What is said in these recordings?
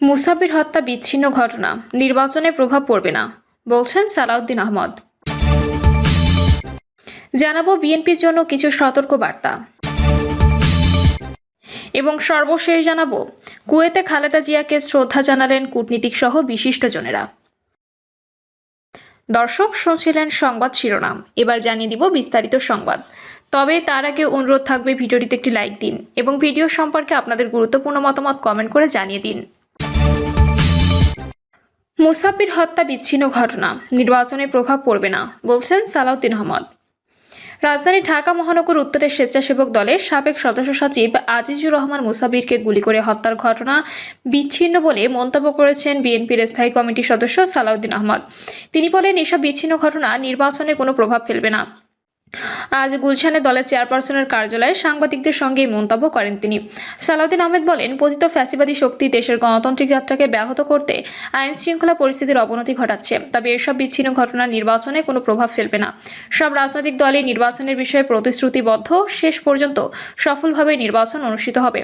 মুসাফির হত্যা বিচ্ছিন্ন ঘটনা। নির্বাচনে প্রভাব পড়বে না, বলছেন সালাউদ্দিন আহমদ। জানাব বিএনপির জন্য কিছু সতর্ক বার্তা এবং সর্বশেষ জানাব, কুয়েতে খালেদা জিয়াকে শ্রদ্ধা জানালেন কূটনীতিক সহ বিশিষ্টজনেরা দর্শক, শুনছিলেন সংবাদ শিরোনাম। এবার জানিয়ে দিব বিস্তারিত সংবাদ। তবে তার আগে অনুরোধ থাকবে ভিডিওটিতে একটি লাইক দিন এবং ভিডিও সম্পর্কে আপনাদের গুরুত্বপূর্ণ মতামত কমেন্ট করে জানিয়ে দিন। মুসাফির হত্যা বিচ্ছিন্ন ঘটনা। নির্বাচনে প্রভাব পড়বে না, বলছেন সালাউদ্দিন আহমদ। রাজধানী ঢাকা মহানগর উত্তরের স্বেচ্ছাসেবক দলের সাবেক সদস্য সচিব আজিজুর রহমান মুসাবিরকে গুলি করে হত্যার ঘটনা বিচ্ছিন্ন বলে মন্তব্য করেছেন বিএনপির স্থায়ী কমিটির সদস্য সালাউদ্দিন আহমদ। তিনি বলেন, এসব বিচ্ছিন্ন ঘটনা নির্বাচনে কোনো প্রভাব ফেলবে না। আজ গুলশানে দলের চেয়ারপারসনের কার্যালয়ে সাংবাদিকদের সঙ্গে মন্তব্য করেন তিনি। সালাউদ্দিন আহমেদ বলেন, পতিত ফ্যাসিবাদী শক্তি দেশের গণতান্ত্রিক যাত্রাকে ব্যাহত করতে আইন শৃঙ্খলা পরিস্থিতির অবনতি ঘটাচ্ছে। তবে এসব বিচ্ছিন্ন ঘটনা নির্বাচনে কোনো প্রভাব ফেলবে না। সব রাজনৈতিক দলই নির্বাচনের বিষয়ে প্রতিশ্রুতিবদ্ধ। শেষ পর্যন্ত সফলভাবে নির্বাচন অনুষ্ঠিত হবে।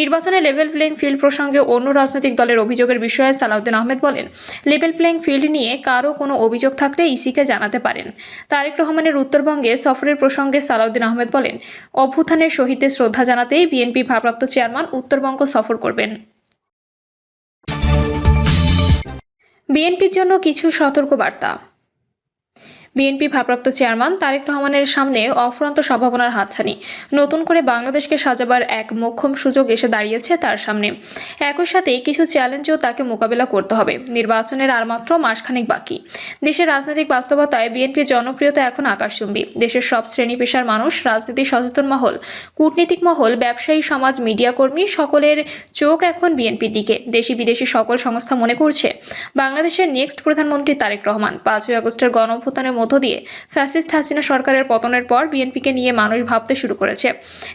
নির্বাচনে লেভেল প্লেইং ফিল্ড প্রসঙ্গে অন্য রাজনৈতিক দলের অভিযোগের বিষয়ে সালাউদ্দিন আহমেদ বলেন লেভেল প্লেইং ফিল্ড নিয়ে কারও কোনো অভিযোগ থাকলে ইসিকে জানাতে পারেন। তারেক রহমানের উত্তরবঙ্গে সফরের প্রসঙ্গে সালাউদ্দিন আহমেদ বলেন, অভ্যুত্থানের শহীদদের শ্রদ্ধা জানাতেই বিএনপি ভারপ্রাপ্ত চেয়ারম্যান উত্তরবঙ্গ সফর করবেন। বিএনপির জন্য কিছু সতর্ক বার্তা বিএনপি ভারপ্রাপ্ত চেয়ারম্যান তারেক রহমানের সামনে অফুরন্ত সম্ভাবনার হাতছানি। নতুন করে বাংলাদেশকে সাজাবার এক মোক্ষম সুযোগ এসে দাঁড়িয়েছে তার সামনে। একই সাথে কিছু চ্যালেঞ্জও তাকে মোকাবেলা করতে হবে। নির্বাচনের আর মাত্র মাসখানেক বাকি। দেশের রাজনৈতিক বাস্তবতায় বিএনপির জনপ্রিয়তা এখন আকাশচুম্বী। দেশের সব শ্রেণি পেশার মানুষ, রাজনীতি সচেতন মহল, কূটনীতিক মহল, ব্যবসায়ী সমাজ, মিডিয়া কর্মী সকলের চোখ এখন বিএনপির দিকে। দেশি বিদেশি সকল সংস্থা মনে করছে, বাংলাদেশের নেক্সট প্রধানমন্ত্রী তারেক রহমান। পাঁচই আগস্টের গণঅভ্যুত্থানের মধ্য দিয়ে ফ্যাসিস্ট হাসিনা সরকারের পতনের পর বিএনপিকে নিয়ে মানুষ ভাবতে শুরু করেছে।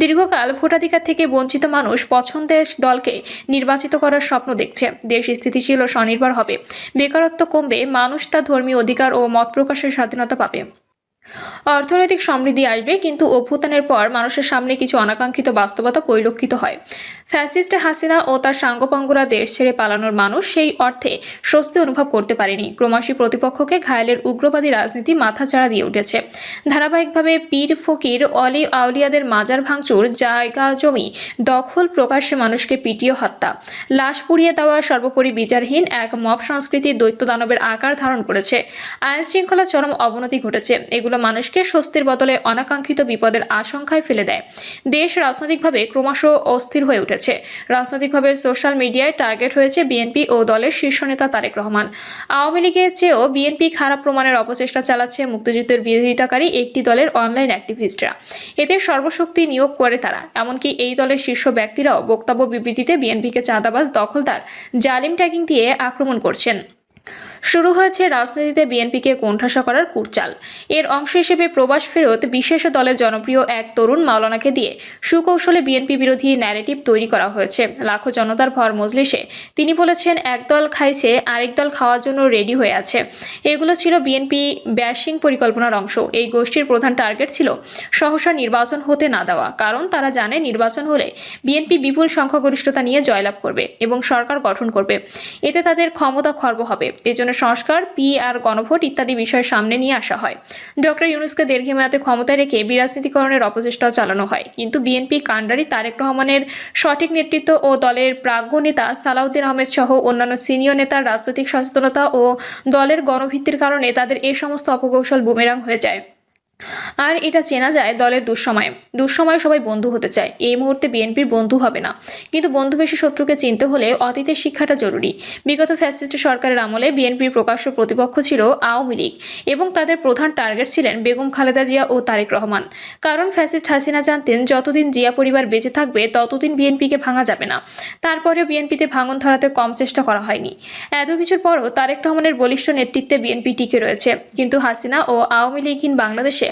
দীর্ঘকাল ভোটাধিকার থেকে বঞ্চিত মানুষ পছন্দের দলকে নির্বাচিত করার স্বপ্ন দেখছে। দেশ স্থিতিশীল ও স্বনির্ভর হবে। বেকারত্ব কমবে, মানুষ তার ধর্মীয় অধিকার ও মত প্রকাশের স্বাধীনতা পাবে। অর্থনৈতিক সমৃদ্ধি আসবে, কিন্তু অভ্যুত্থানের পর মানুষের সামনে কিছু অনাকাঙ্ক্ষিত বাস্তবতা পরিলক্ষিত হয়। ফ্যাসিস্ট হাসিনা ও তার সাঙ্গপাঙ্গরা দেশ ছেড়ে পালানোর মানুষ সেই অর্থে স্বস্তি অনুভব করতে পারেনি। ক্রমাসী প্রতিপক্ষকে ঘায়ালের উগ্রবাদী রাজনীতি মাথা মাথাচাড়া দিয়ে উঠেছে। ধারাবাহিকভাবে পীর ফকির অলি আউলিয়াদের মাজার ভাঙচুর, জায়গা জমি দখল প্রকাশ্যে মানুষকে পিটিয়ে হত্যা। লাশ পুড়িয়ে দেওয়া সর্বোপরি বিচারহীন এক মব সংস্কৃতি দৈত্য দানবের আকার ধারণ করেছে। আইন শৃঙ্খলা চরম অবনতি ঘটেছে। এগুলো মানুষকে স্বস্তির বদলে অনাকাঙ্ক্ষিত বিপদের আশঙ্কায় ফেলে দেয়। দেশ রাজনৈতিকভাবে ক্রমশ অস্থির হয়ে উঠেছে। রাজনৈতিকভাবে সোশ্যাল মিডিয়ায় টার্গেট হয়েছে বিএনপি ও দলের শীর্ষ নেতা তারেক রহমান। আওয়ামী লীগের চেয়েও বিএনপি খারাপ প্রমাণের অপচেষ্টা চালাচ্ছে মুক্তিযুদ্ধের বিরোধিতাকারী একটি দলের অনলাইন অ্যাক্টিভিস্টরা। এতে সর্বশক্তি নিয়োগ করে তারা। এমনকি এই দলের শীর্ষ ব্যক্তিরাও বক্তব্য বিবৃতিতে বিএনপিকে চাঁদাবাজ, দখলদার, জালিম ট্যাগিং দিয়ে আক্রমণ করছেন। শুরু হয়েছে রাজনীতিতে বিএনপিকে কোণঠাসা করার কুটচাল। এর অংশ হিসেবে প্রবাস ফেরত বিশেষ দলের জনপ্রিয় এক তরুণ মাওলানাকে দিয়ে সুকৌশলে বিএনপি বিরোধী ন্যারেটিভ তৈরি করা হয়েছে। লাখো জনতার ভর মজলিসে তিনি বলেছেন এক দল খাইছে, আরেক দল খাওয়ার জন্য রেডি হয়ে আছে। এগুলো ছিল বিএনপি ব্যাশিং পরিকল্পনার অংশ। এই গোষ্ঠীর প্রধান টার্গেট ছিল সহসা নির্বাচন হতে না দেওয়া, কারণ তারা জানে নির্বাচন হলে বিএনপি বিপুল সংখ্যাগরিষ্ঠতা নিয়ে জয়লাভ করবে এবং সরকার গঠন করবে। এতে তাদের ক্ষমতা খর্ব হবে। এজন্য সংস্কার, পি আর গণভোট ইত্যাদি বিষয় সামনে নিয়ে আসা হয়। ডক্টর ইউনুসকে দীর্ঘমেয়াদে ক্ষমতায় রেখে বিরাজনীতিকরণের অপচেষ্টা চালানো হয়। কিন্তু বিএনপি কান্ডারি তারেক রহমানের সঠিক নেতৃত্ব ও দলের প্রাজ্ঞ নেতা সালাউদ্দিন আহমেদ সহ অন্যান্য সিনিয়র নেতার রাজনৈতিক সচেতনতা ও দলের গণভিত্তির কারণে তাদের এ সমস্ত অপকৌশল বুমেরাং হয়ে যায়। আর এটা চেনা যায় দলের দুঃসময়ে। দুঃসময়ে সবাই বন্ধু হতে চায়। এই মুহূর্তে বিএনপির বন্ধু হবে না। কিন্তু বন্ধু বেশি শত্রুকে চিনতে হলে অতীতের শিক্ষাটা জরুরি। বিগত ফ্যাসিস্ট সরকারের আমলে বিএনপির প্রকাশ্য প্রতিপক্ষ ছিল আওয়ামী লীগ এবং তাদের প্রধান টার্গেট ছিলেন বেগম খালেদা জিয়া ও তারেক রহমান। কারণ ফ্যাসিস্ট হাসিনা জানতেন, যতদিন জিয়া পরিবার বেঁচে থাকবে, ততদিন বিএনপিকে ভাঙা যাবে না। তারপরেও বিএনপিতে ভাঙন ধরাতে কম চেষ্টা করা হয়নি। এত কিছুর পরও তারেক রহমানের বলিষ্ঠ নেতৃত্বে বিএনপি টিকে রয়েছে। কিন্তু হাসিনা ও আওয়ামী লীগহীন বাংলাদেশে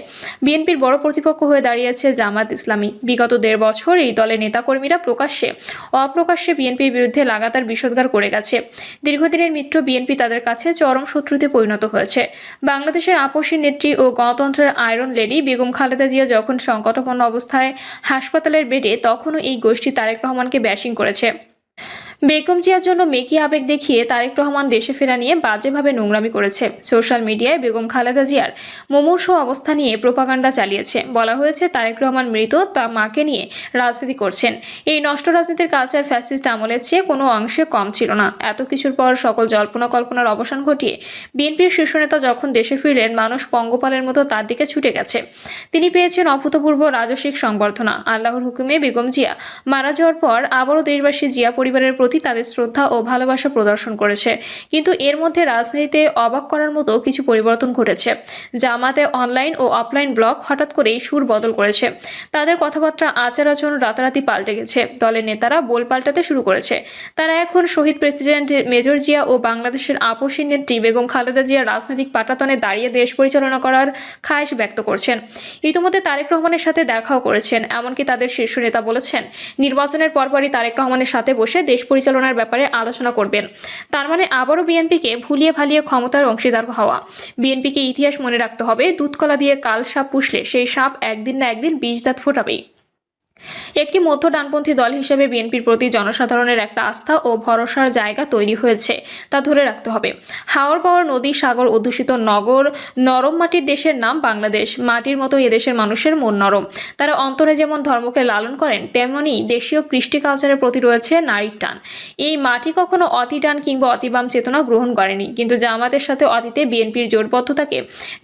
বিএনপির বড় প্রতিপক্ষ হয়ে দাঁড়িয়েছে জামাত ইসলামী। বিগত দেড় বছর এই দলের নেতাকর্মীরা প্রকাশ্যে অপ্রকাশ্যে বিএনপির বিরুদ্ধে লাগাতার বিষোদ্গার করে গেছে। দীর্ঘদিনের মিত্র বিএনপি তাদের কাছে চরম শত্রুতে পরিণত হয়েছে। বাংলাদেশের আপসী নেত্রী ও গণতন্ত্রের আয়রন লেডি বেগম খালেদা জিয়া যখন সংকটাপন্ন অবস্থায় হাসপাতালের বেডে, তখনও এই গোষ্ঠী তারেক রহমানকে ব্যাশিং করেছে। বেগম জিয়ার জন্য মেকি আবেগ দেখিয়ে তারেক রহমান দেশে ফেরা নিয়ে বাজেভাবে নোংরামি করেছে। সোশ্যাল মিডিয়ায় বেগম খালেদা জিয়ার মুমূর্ষ অবস্থা নিয়ে প্রোপাগান্ডা চালিয়েছে। বলা হয়েছে, তারেক রহমান মৃত, তা মাকে নিয়ে রাজনীতি করছেন। এই নষ্ট রাজনীতির কালচার ফ্যাসিস্ট আমলের চেয়ে কোনো অংশে কম ছিল না। এত কিছুর পর সকল জল্পনা কল্পনার অবসান ঘটিয়ে বিএনপির শীর্ষ নেতা যখন দেশে ফিরলেন, মানুষ পঙ্গপালের মতো তার দিকে ছুটে গেছে। তিনি পেয়েছেন অভূতপূর্ব রাজস্বিক সংবর্ধনা। আল্লাহর হুকুমে বেগম জিয়া মারা যাওয়ার পর আবারও দেশবাসী জিয়া পরিবারের প্রতি তাদের শ্রদ্ধা ও ভালোবাসা প্রদর্শন করেছে। কিন্তু এর মধ্যে রাজনীতিতে অবাক করার মতো কিছু পরিবর্তন ঘটেছে। জামাতে অনলাইন ও অফলাইন ব্লক হঠাৎ করেই সুর বদল করেছে। তাদের কথাবার্তা, আচার আচরণ রাতারাতি পাল্টে গেছে। দলের নেতারা বোল পাল্টাতে শুরু করেছে। তারা এখন শহীদ প্রেসিডেন্ট মেজর জিয়া ও বাংলাদেশের আপসী নেত্রী বেগম খালেদা জিয়া রাজনৈতিক পাটাতনে দাঁড়িয়ে দেশ পরিচালনা করার খায়েশ ব্যক্ত করছেন। ইতিমধ্যে তারেক রহমানের সাথে দেখাও করেছেন। এমনকি তাদের শীর্ষ নেতা বলেছেন, নির্বাচনের পরপরই তারেক রহমানের সাথে বসে দেশ পরিচালনার ব্যাপারে আলোচনা করবেন। তার মানে আবারও বিএনপিকে ভুলিয়ে ভালিয়ে ক্ষমতার অংশীদার হওয়া। বিএনপিকে ইতিহাস মনে রাখতে হবে, দুধকলা দিয়ে কাল সাপ পুষলে সেই সাপ একদিন না একদিন বিষ দাঁত ফোটাবেই। একটি মধ্য ডানপন্থী দল হিসেবে বিএনপির প্রতি জনসাধারণের একটা আস্থা ও ভরসার জায়গা তৈরি হয়েছে, তা ধরে রাখতে হবে। হাওর পাওয়ার নদী সাগর অধ্যুষিত নগর, নরম মাটির দেশের নাম বাংলাদেশ, মাটির মতো এদেশের মানুষের মন নরম। তারা অন্তরে যেমন ধর্মকে লালন করেন, তেমনি দেশীয় কৃষ্টি কালচারের প্রতি রয়েছে নারীর টান। এই মাটি কখনো অতি টান কিংবা অতিবাম চেতনা গ্রহণ করেনি, কিন্তু জামাতের সাথে অতীতে বিএনপির জোটবদ্ধতাকে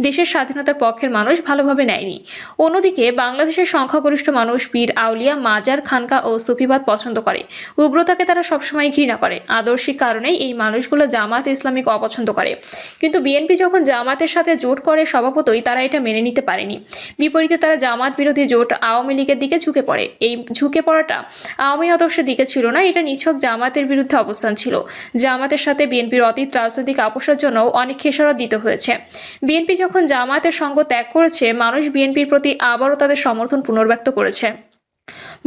দেশের স্বাধীনতার পক্ষের মানুষ ভালোভাবে নেয়নি। অন্যদিকে বাংলাদেশের সংখ্যাগরিষ্ঠ মানুষ পীর আউলিয়া, মাজার, খানকা ও সুফিবাদ পছন্দ করে। উগ্রতাকে তারা সবসময় ঘৃণা করে। আদর্শিক কারণেই এই মানুষগুলো জামাত ইসলামিক অপছন্দ করে। কিন্তু বিএনপি যখন জামাতের সাথে জোট করে স্বভাবতই তারা এটা মেনে নিতে পারেনি। বিপরীতে তারা জামাত বিরোধী জোট আওয়ামী লীগের দিকে ঝুঁকে পড়ে। এই ঝুঁকে পড়াটা আওয়ামী আদর্শের দিকে ছিল না, এটা নিছক জামাতের বিরুদ্ধে অবস্থান ছিল। জামাতের সাথে বিএনপির অতীত রাজনৈতিক আপোষের জন্য অনেক খেসারত দিতে হয়েছে। বিএনপি যখন জামাতের সঙ্গ ত্যাগ করেছে, মানুষ বিএনপির প্রতি আবারও তাদের সমর্থন পুনর্ব্যক্ত করেছে।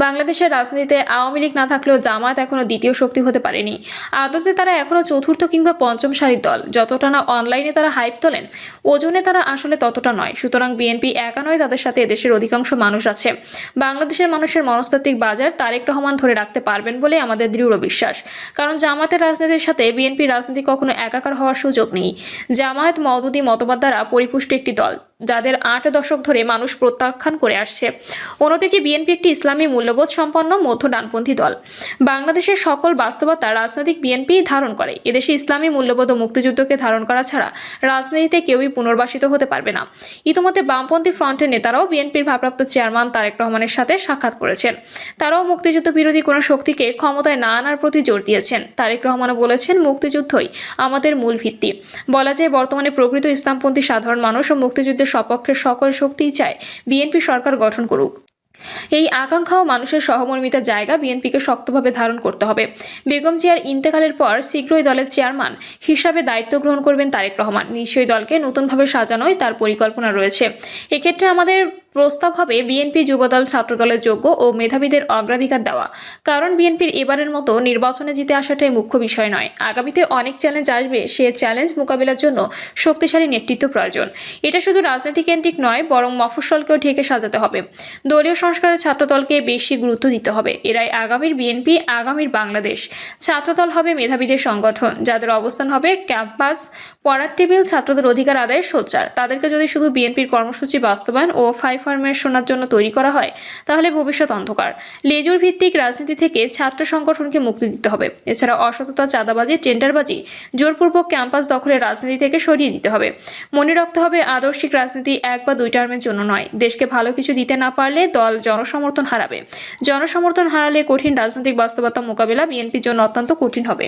বাংলাদেশের রাজনীতিতে আওয়ামী লীগ না থাকলেও জামাত এখনও দ্বিতীয় শক্তি হতে পারেনি। আদতে তারা এখনও চতুর্থ কিংবা পঞ্চম সারির দল। যতটা না অনলাইনে তারা হাইপ তোলেন, ওজনে তারা আসলে ততটা নয়। সুতরাং বিএনপি একা নয় তাদের সাথে এদেশের অধিকাংশ মানুষ আছে। বাংলাদেশের মানুষের মনস্তাত্ত্বিক বাজার তারেক রহমান ধরে রাখতে পারবেন বলে আমাদের দৃঢ় বিশ্বাস। কারণ জামাতের রাজনীতির সাথে বিএনপি রাজনীতি কখনো একাকার হওয়ার সুযোগ নেই। জামায়াত মওদুদি মতবাদ দ্বারা পরিপুষ্ট একটি দল। যাদের আট দশক ধরে মানুষ প্রত্যাখ্যান করে আসছে। অন্যদিকে বিএনপি একটি ইসলামী মূল্যবোধ সম্পন্ন মধ্য ডানপন্থী দল। বাংলাদেশের সকল বাস্তবতা রাজনৈতিক বিএনপি ধারণ করে। এদেশে ইসলামী মূল্যবোধ ও মুক্তিযুদ্ধকে ধারণ করা ছাড়া রাজনীতিতে কেউই পুনর্বাসিত হতে পারবে না। ইতিমধ্যে বামপন্থী ফ্রন্টের নেতারাও বিএনপির ভারপ্রাপ্ত চেয়ারম্যান তারেক রহমানের সাথে সাক্ষাৎ করেছেন। তারাও মুক্তিযুদ্ধ বিরোধী কোনো শক্তিকে ক্ষমতায় না আনার প্রতি জোর দিয়েছেন। তারেক রহমানও বলেছেন, মুক্তিযুদ্ধই আমাদের মূল ভিত্তি। বলা যায়, বর্তমানে প্রকৃত ইসলামপন্থী সাধারণ মানুষ ও মুক্তিযুদ্ধের সপক্ষে সকল শক্তিই চায়, বিএনপি সরকার গঠন করুক। এই আকাঙ্ক্ষা ও মানুষের সহমর্মিতার জায়গা বিএনপিকে শক্তভাবে ধারণ করতে হবে। বেগম জিয়ার ইন্তেকালের পর শীঘ্রই দলের চেয়ারম্যান হিসাবে দায়িত্ব গ্রহণ করবেন তারেক রহমান। নিশ্চয়ই দলকে নতুনভাবে সাজানোই তার পরিকল্পনা রয়েছে। এক্ষেত্রে আমাদের প্রস্তাব হবে বিএনপি যুবদল ছাত্রদলের যোগ্য ও মেধাবীদের অগ্রাধিকার দেওয়া। কারণ বিএনপির এবারের মতো নির্বাচনে জিতে আসাটাই মুখ্য বিষয় নয়। আগামীতে অনেক চ্যালেঞ্জ আসবে, সে চ্যালেঞ্জ মোকাবিলার জন্য শক্তিশালী নেতৃত্ব প্রয়োজন। এটা শুধু রাজনীতি কেন্দ্রিক নয়, বরং মফস্বলকেও ঢেকে সাজাতে হবে। দলীয় সংস্কারের ছাত্রদলকে বেশি গুরুত্ব দিতে হবে। এরাই আগামীর বিএনপি, আগামীর বাংলাদেশ। ছাত্রদল হবে মেধাবীদের সংগঠন। যাদের অবস্থান হবে ক্যাম্পাস, পড়ার টেবিল, ছাত্রদের অধিকার আদায়ের সোচ্চার। তাদেরকে যদি শুধু বিএনপির কর্মসূচি বাস্তবায়ন ও ফাই ফরমেশনার জন্য তৈরি করা হয়, তাহলে ভবিষ্যৎ অন্ধকার। লেজুর ভিত্তিক রাজনীতি থেকে ছাত্র সংগঠনকে মুক্তি দিতে হবে। এছাড়া অসততা, চাঁদাবাজি, টেন্ডারবাজি জোরপূর্বক ক্যাম্পাস দখলের রাজনীতি থেকে সরিয়ে দিতে হবে। মনে রাখতে হবে, আদর্শিক রাজনীতি এক বা দুই টার্মের জন্য নয়। দেশকে ভালো কিছু দিতে না পারলে দল জনসমর্থন হারাবে। জনসমর্থন হারালে কঠিন রাজনৈতিক বাস্তবতা মোকাবেলা বিএনপির জন্য অত্যন্ত কঠিন হবে।